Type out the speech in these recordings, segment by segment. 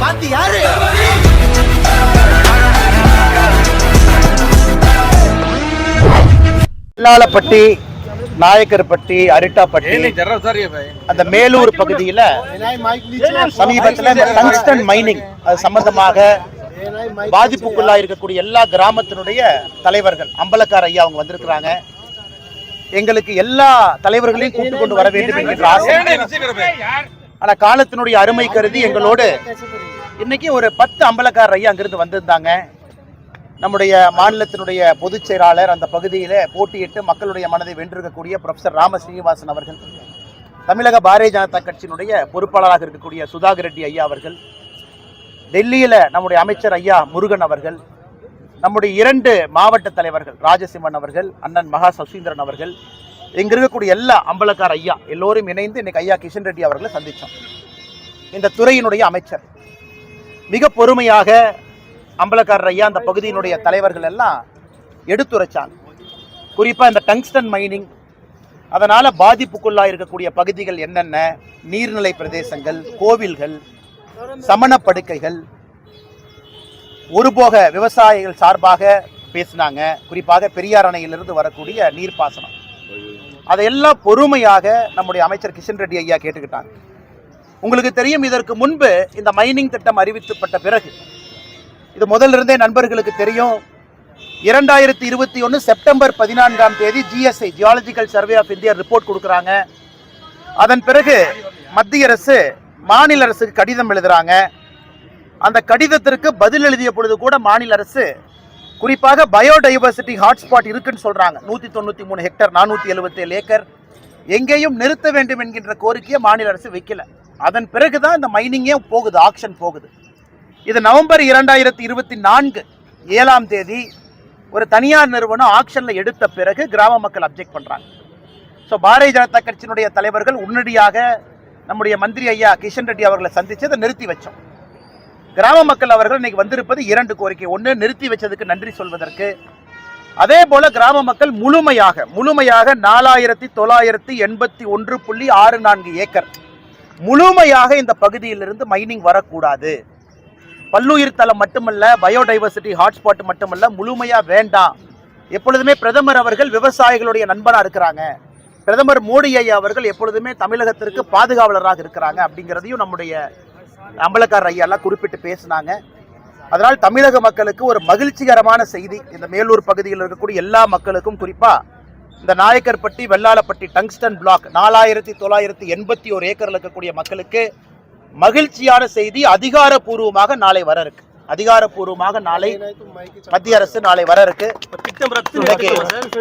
பாத்தி யாரு? வெள்ளாளப்பட்டி நாயக்கர்பட்டி அரிட்டாப்பட்டி அந்த மேலூர் பகுதியில சமீபத்துல இந்த டங்ஸ்டன் மைனிங் அது சம்பந்தமாக பாதிப்புக்குள்ளா இருக்கக்கூடிய எல்லா கிராமத்தினுடைய தலைவர்கள் அம்பலக்கார் ஐயா அவங்க வந்திருக்கிறாங்க. எங்களுக்கு எல்லா தலைவர்களையும் கூட்டு கொண்டு வர வேண்டும் என்கின்ற ஆசை. ஆனால் காலத்தினுடைய அருமை கருதி எங்களோடு இன்னைக்கு ஒரு பத்து அம்பலக்கார் ஐயா அங்கிருந்து வந்திருந்தாங்க. நம்முடைய மாநிலத்தினுடைய பொதுச் செயலாளர் அந்த பகுதியில் போட்டியிட்டு மக்களுடைய மனதை வென்றிருக்கக்கூடிய ப்ரொஃபசர் ராம ஸ்ரீனிவாசன் அவர்கள் தமிழக பாரதிய ஜனதா கட்சியினுடைய பொறுப்பாளராக இருக்கக்கூடிய சுதாகர் ரெட்டி ஐயா அவர்கள் டெல்லியில நம்முடைய அமைச்சர் ஐயா முருகன் அவர்கள் நம்முடைய இரண்டு மாவட்ட தலைவர்கள் ராஜசிம்மன் அவர்கள் அண்ணன் மகா சசீந்திரன் அவர்கள் இங்க இருக்கக்கூடிய எல்லா அம்பலக்கார் ஐயா எல்லோரும் இணைந்து இன்னைக்கு ஐயா கிஷன் ரெட்டி அவர்களை சந்திச்சோம். இந்த துறையினுடைய அமைச்சர். மிக பொறுமையாக அம்பலக்காரர் ஐயா அந்த பகுதியினுடைய தலைவர்கள் எல்லாம் எடுத்துரைச்சாங்க குறிப்பாக இந்த டங்ஸ்டன் மைனிங் அதனால் பாதிப்புக்குள்ளாக இருக்கக்கூடிய பகுதிகள் என்னென்ன? நீர்நிலை பிரதேசங்கள் கோவில்கள் சமணப்படுக்கைகள். ஒருபோக விவசாயிகள் சார்பாக பேசினாங்க. குறிப்பாக பெரியார் அணையிலிருந்து வரக்கூடிய நீர்ப்பாசனம். அதையெல்லாம் பொறுமையாக நம்முடைய அமைச்சர் கிஷன் ரெட்டி ஐயா கேட்டுக்கிட்டாங்க. உங்களுக்கு தெரியும் இதற்கு முன்பு இந்த மைனிங் திட்டம் அறிவிக்கப்பட்ட பிறகு இது முதலிருந்தே நண்பர்களுக்கு தெரியும் இரண்டாயிரத்தி இருபத்தி ஒன்று செப்டம்பர் பதினான்காம் தேதி GSI geological survey of India report கொடுக்குறாங்க. அதன் பிறகு மத்திய அரசு மாநில அரசுக்கு கடிதம் எழுதுறாங்க. அந்த கடிதத்திற்கு பதில் எழுதிய பொழுது கூட மாநில அரசு குறிப்பாக பயோடைவர்சிட்டி ஹாட்ஸ்பாட் இருக்குன்னு சொல்றாங்க. நூற்றி தொண்ணூற்றி மூணு ஹெக்டர் நானூற்றி எழுபத்தேழு ஏக்கர். எங்கேயும் நிறுத்த வேண்டும் என்கின்ற கோரிக்கையை மாநில அரசு வைக்கல. அதன் பிறகுதான் இந்த மைனிங்கே போகுது ஆக்ஷன் போகுது. இது நவம்பர் இரண்டாயிரத்தி இருபத்தி நான்கு ஏழாம் தேதி ஒரு தனியார் நிறுவனம் ஆக்ஷன்ல எடுத்த பிறகு கிராம மக்கள் அப்ஜெக்ட் பண்றாங்க. ஸோ பாரதிய ஜனதா கட்சியினுடைய தலைவர்கள் உடனடியாக நம்முடைய மந்திரி ஐயா கிஷன் ரெட்டி அவர்களை சந்திச்சு அதை நிறுத்தி வச்சோம். கிராம மக்கள் அவர்கள் இன்னைக்கு வந்திருப்பது இரண்டு கோரிக்கை. ஒன்று நிறுத்தி வச்சதுக்கு நன்றி சொல்வதற்கு. அதே போல கிராம மக்கள் முழுமையாக முழுமையாக நாலாயிரத்தி தொள்ளாயிரத்தி எண்பத்தி ஒன்று புள்ளி ஆறு நான்கு ஏக்கர் முழுமையாக இந்த பகுதியிலிருந்து மைனிங் வரக்கூடாது. பல்லுயிர் தளம் மட்டுமல்ல பயோடைவர்சிட்டி ஹாட்ஸ்பாட் மட்டுமல்ல முழுமையாக வேண்டாம். எப்பொழுதுமே பிரதமர் அவர்கள் விவசாயிகளுடைய நண்பனாக இருக்கிறாங்க. பிரதமர் மோடி ஐயா அவர்கள் எப்பொழுதுமே தமிழகத்திற்கு பாதுகாவலராக இருக்கிறாங்க அப்படிங்கிறதையும் நம்முடைய அம்பலக்காரர் ஐயாலாம் குறிப்பிட்டு பேசினாங்க. அதனால் தமிழக மக்களுக்கு ஒரு மகிழ்ச்சிகரமான செய்தி. இந்த மேலூர் பகுதியில் இருக்கக்கூடிய எல்லா மக்களுக்கும் குறிப்பாக இந்த நாயக்கர்பட்டி வெள்ளாளப்பட்டி டங்ஸ்டன் பிளாக் நாலாயிரத்தி தொள்ளாயிரத்தி எண்பத்தி ஒரு ஏக்கரில் இருக்கக்கூடிய மக்களுக்கு மகிழ்ச்சியான செய்தி அதிகாரப்பூர்வமாக நாளை வர இருக்கு. அதிகாரப்பூர்வமாக நாளை மத்திய அரசு நாளை வர இருக்கு.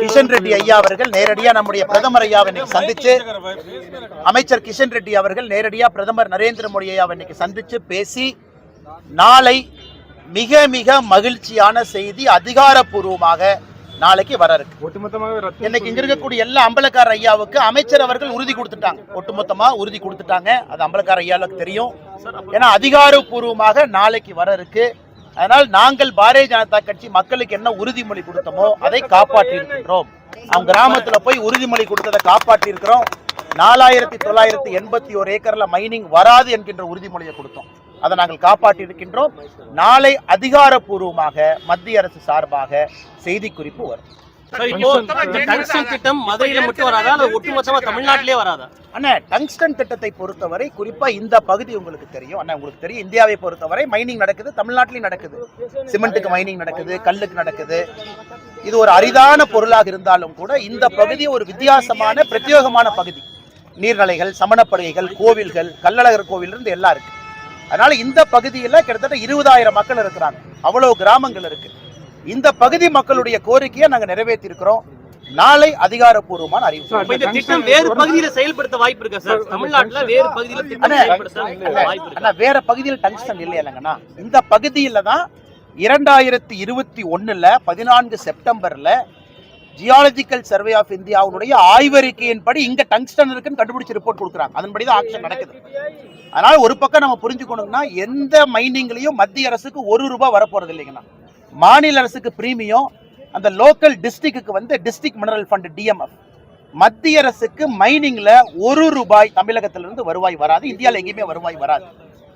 கிஷன் ரெட்டி ஐயா அவர்கள் நேரடியா நம்முடைய பிரதமர் ஐயாவை இன்னைக்கு சந்திச்சு அமைச்சர் கிஷன் ரெட்டி அவர்கள் நேரடியா பிரதமர் நரேந்திர மோடி ஐயாவை இன்னைக்கு சந்திச்சு பேசி நாளை மிக மிக மகிழ்ச்சியான செய்தி அதிகாரப்பூர்வமாக நாளைக்கு வர இருக்கு இன்னைக்கு இங்க இருக்கக்கூடிய எல்லா அம்பலக்கார ஐயாவுக்கு அமைச்சர் அவர்கள் உறுதி கொடுத்துட்டாங்க. ஒட்டுமொத்தமா உறுதி கொடுத்துட்டாங்க. அது அம்பலக்கார ஐயாவுக்கு தெரியும். ஏன்னா அதிகாரப்பூர்வமாக நாளைக்கு வர இருக்கு அதனால் நாங்கள் பாரதிய ஜனதா கட்சி மக்களுக்கு என்ன உறுதிமொழி கொடுத்தோமோ அதை காப்பாற்றி இருக்கின்றோம் அவங்க கிராமத்துல போய் உறுதிமொழி கொடுத்ததை காப்பாற்றி இருக்கிறோம் நாலாயிரத்தி தொள்ளாயிரத்தி எண்பத்தி ஒரு ஏக்கர்ல மைனிங் வராது என்கின்ற உறுதிமொழியை கொடுத்தோம். அதை நாங்கள் காப்பாற்றி இருக்கின்றோம் நாளை அதிகாரப்பூர்வமாக மத்திய அரசு சார்பாக செய்தி குறிப்பு வரும் டங்ஸ்டன் திட்டம் மதுரையில மட்டும் வராதா? அல்லது ஒட்டுமொத்தமா தமிழ்நாட்டிலே வராதா? அண்ணா டங்ஸ்டன் திட்டத்தை பொறுத்தவரை குறிப்பா இந்த பகுதி உங்களுக்கு தெரியும். அண்ணா உங்களுக்கு தெரியும். இந்தியாவை பொறுத்தவரை மைனிங் நடக்குது தமிழ்நாட்டிலையும் நடக்குது. சிமெண்ட்டுக்கு மைனிங் நடக்குது கல்லுக்கு நடக்குது. இது ஒரு அரிதான பொருளாக இருந்தாலும் கூட இந்த பகுதி ஒரு வித்தியாசமான பிரத்யேகமான பகுதி. நீர்நிலைகள் சமணப்படுகைகள் கோவில்கள் கள்ளழகர் கோவில் இருந்து எல்லாம் இருக்கு. அதனால இந்த பகுதியில் கிட்டத்தட்ட இருபதாயிரம் மக்கள் இருக்கிறாங்க. அவ்வளவு கிராமங்கள் இருக்கு. இந்த பகுதி மக்களுடைய கோரிக்கையை நாங்க நிறைவேற்றி இருக்கிறோம் நாளை அதிகாரப்பூர்வமான அறிவிப்பு. இந்த திட்டம் வேறு பகுதியில செயல்படுத்த வாய்ப்பு இருக்கா சார்? தமிழ்நாட்டுல வேறு பகுதியில வேற பகுதியில் டங்ஸ்டன் இல்லையாலங்கண்ணா இந்த பகுதியில தான் இரண்டாயிரத்தி இருபத்தி ஒண்ணுல பதினான்கு செப்டம்பர்ல ஜியாலஜிக்கல் சர்வே ஆஃப் இந்தியாவுடைய ஆய்வறிக்கையின்படி இங்க டங்ஸ்டன் இருக்குன்னு கண்டுபிடிச்சு ரிப்போர்ட் கொடுக்குறாங்க. அதன்படி தான் ஆக்ஷன் நடக்குது. அதனால ஒரு பக்கம் நம்ம புரிஞ்சுக்கணும்னா எந்த மைனிங்லயும் மத்திய அரசுக்கு ஒரு ரூபாய் வரப்போறது இல்லைங்கண்ணா. மாநில அரசுக்கு பிரீமியம் அந்த லோக்கல் டிஸ்ட்ரிக்ட்டுக்கு வந்து டிஸ்ட்ரிக்ட் மினரல் ஃபண்ட் டிஎம்எஃப் மத்திய அரசுக்கு மைனிங்ல ஒரு ரூபாய் தமிழகத்திலிருந்து வருவாய் வராது இந்தியாவில் எங்கேயுமே வருவாய் வராது.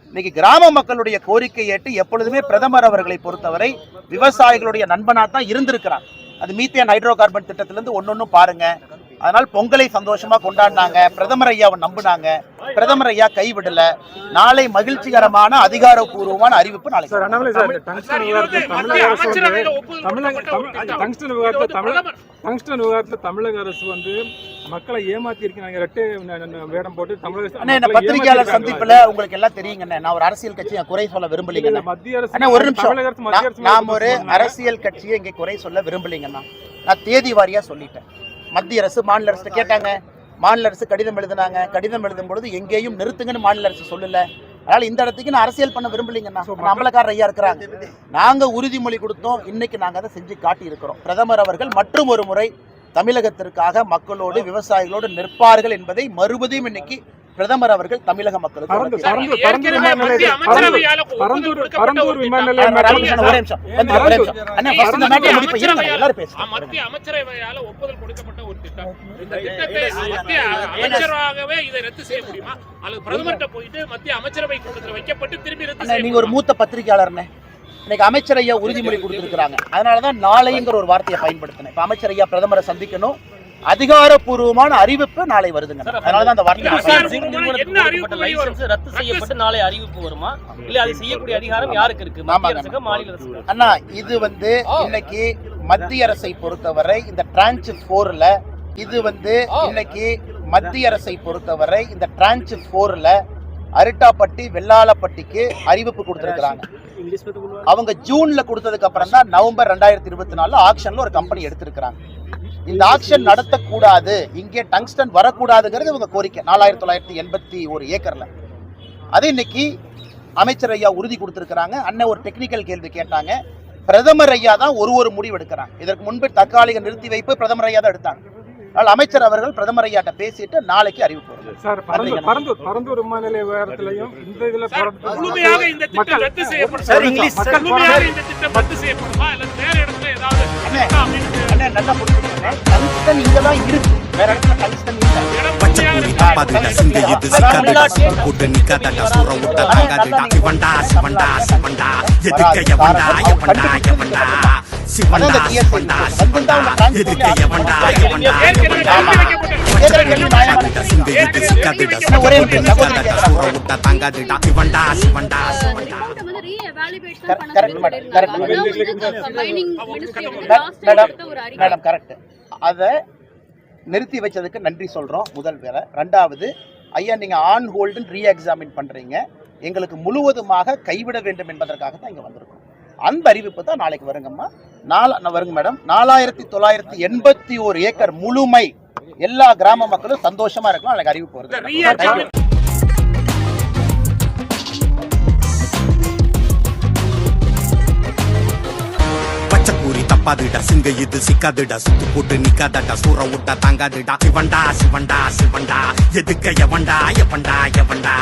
இன்னைக்கு கிராம மக்களுடைய கோரிக்கை ஏற்று எப்பொழுதுமே பிரதமர் அவர்களை பொறுத்தவரை விவசாயிகளுடைய நண்பனா தான் இருந்திருக்கிறார் அது மீத்தேன் ஹைட்ரோ கார்பன் திட்டத்திலிருந்து ஒன்றும் பாருங்க. அதனால் பொங்கலை சந்தோஷமா கொண்டாடினாங்க. பிரதமர் ஐயாவை நம்புனாங்க. பிரதமர் ஐயா கைவிடல. நாளை மகிழ்ச்சிகரமான அதிகாரப்பூர்வமான அறிவிப்பு நாளைக்கு. சார் அண்ணாமலை சார் டங்ஸ்டன் விவகாரத்தில் தமிழக அரசு வந்து மக்களை ஏமாத்தி இருக்கீங்க ரெட்டை ந- ந- வேடம் போட்டு தமிழக அண்ணா என்ன மக்களை பத்திரிகையாளர். சந்திப்புல உங்களுக்கு எல்லாம் தெரியுங்கண்ணே நான் ஒரு அரசியல் கட்சியை குறை சொல்ல விரும்பலீங்கண்ணே மத்திய அரசு அண்ணா ஒரு நிமிஷம். நாம் ஒரு. அரசியல் கட்சியை இங்கே குறை சொல்ல விரும்பலைங்கண்ணா நான் தேதி வாரியா சொல்லிட்டேன். மத்திய அரசு மாநில அரசு கேட்டாங்க. மாநில அரசு கடிதம் எழுதினாங்க. கடிதம் எழுதும் பொழுது எங்கேயும் நிறுத்துங்கன்னு மாநில அரசு சொல்லல. அதனால இந்த இடத்துக்கு நான் அரசியல் பண்ண விரும்பலைங்கண்ணா நான் அம்பலக்காரர் ஐயா இருக்கிறாங்க. நாங்க உறுதிமொழி கொடுத்தோம். இன்னைக்கு நாங்க அதை செஞ்சு காட்டி இருக்கிறோம். பிரதமர் அவர்கள் மற்றும் ஒரு முறை தமிழகத்திற்காக மக்களோடு விவசாயிகளோடு நிற்பார்கள் என்பதை மறுபடியும் இன்னைக்கு பிரதமர் அவர்கள் தமிழக மக்களுக்கு அமைச்சரவையால ஒப்புதல் கொடுக்கப்பட்ட ஒரு திட்டம். இந்த திட்டத்தை மத்திய அமைச்சராகவே இதை ரத்து செய்ய முடியுமா? அல்லது பிரதமர்கிட்ட போயிட்டு மத்திய அமைச்சரவை கூட்டத்தில் வைக்கப்பட்டு திரும்பி ரத்து நீங்க ஒரு மூத்த பத்திரிகையாளர்னே. இன்னைக்கு அமைச்சர் ஐயா உறுதிமொழி கொடுத்திருக்கிறாங்க. அதனாலதான் நாளைங்கிற ஒரு வார்த்தையை பயன்படுத்தினேன். இப்ப அமைச்சர் ஐயா பிரதமரை சந்திக்கணும். அதிகாரப்பூர்வமான அறிவிப்பு நாளை வருதுங்க. அதனாலதான் அந்த? லைசன்ஸ் ரத்து செய்யப்பட்டு நாளை அறிவிப்பு வருமா? இல்ல அதை செய்யக்கூடிய அதிகாரம் யாருக்கு இருக்கு? மாநில அரசுக்கு? அண்ணா இது வந்து இன்னைக்கு மத்திய அரசை பொறுத்தவரை இந்த டிரான்ச் போர்ல இது வந்து இன்னைக்கு மத்திய அரசை பொறுத்தவரை இந்த டிரான்ச் போர்ல அரிட்டாப்பட்டி வெள்ளாளப்பட்டிக்கு அறிவிப்பு கொடுத்திருக்கிறாங்க. அவங்க ஜூன்ல கொடுத்ததுக்கு அப்புறம் தான் நவம்பர் ரெண்டாயிரத்தி இருபத்தி நாலுல ஆக்ஷன்ல ஒரு கம்பெனி எடுத்திருக்கிறாங்க. இந்த ஆக்ஷன் நடத்தக்கூடாது. இங்கே டங்ஸ்டன் வரக்கூடாதுங்கிறது இவங்க கோரிக்கை. நாலாயிரத்தி தொள்ளாயிரத்தி எண்பத்தி ஒரு ஏக்கர்ல. அது இன்னைக்கு அமைச்சர் ஐயா உறுதி கொடுத்திருக்கிறாங்க. அண்ணன் ஒரு டெக்னிக்கல் கேள்வி கேட்டாங்க. பிரதமர் ஐயா தான் ஒரு ஒரு முடிவு எடுக்கிறாங்க. இதற்கு முன்பு தற்காலிக நிறுத்தி வைப்பு பிரதமர் ஐயா தான் எடுத்தாங்க. அதனால் அமைச்சர் அவர்கள் பிரதமர் ஐயாட்ட பேசிட்டு நாளைக்கு அறிவிப்பு. சார் பரந்தூர் பரந்தூர் பரந்தூர் விமான நிலைய விவகாரத்திலையும் இந்த இதுல முழுமையாக இந்த திட்டம் ரத்து செய்யப்படும். சார், இங்கிலீஷ் முழுமையாக இந்த திட்டம் ரத்து செய்யப்படுமா? அல்லது வேற போட்டு நிக்காதடா சூற விட்ட தாங்காதடா. இவன்டா சிவன்டா சிவன்டா எதுக்க எவன்டா எவன்டா எவன்டா சிவன்டா சிவன்டா மேடம், மேடம், மேடம் கரெக்ட் அதை நிறுத்தி வச்சதுக்கு நன்றி சொல்றோம் முதல் வேற ரெண்டாவது ஐயா நீங்க ஆன் ஹோல்டுன்னு ரீ எக்ஸாமின் பண்றீங்க எங்களுக்கு முழுவதுமாக கைவிட வேண்டும் என்பதற்காக தான் இங்க வந்திருக்கோம் அந்த அறிவிப்பு தான் நாளைக்கு வருங்கம்மா. நாலா வருங்க மேடம். நாலாயிரத்தி தொள்ளாயிரத்தி எண்பத்தி ஒரு ஏக்கர் முழுமை எல்லா கிராம மக்களும் சந்தோஷமா இருக்கலாம் நாளைக்கு அறிவிப்பு வருது. கூறி தப்பாதுடா சிங்க இது சிக்காதுடா. சுத்து போட்டு நிக்காதடா சூற விட்ட தாங்காதுடா. சிவன்டா சிவன்டா சிவன்டா. எதுக்க எவன்டா எவன்டா எவன்டா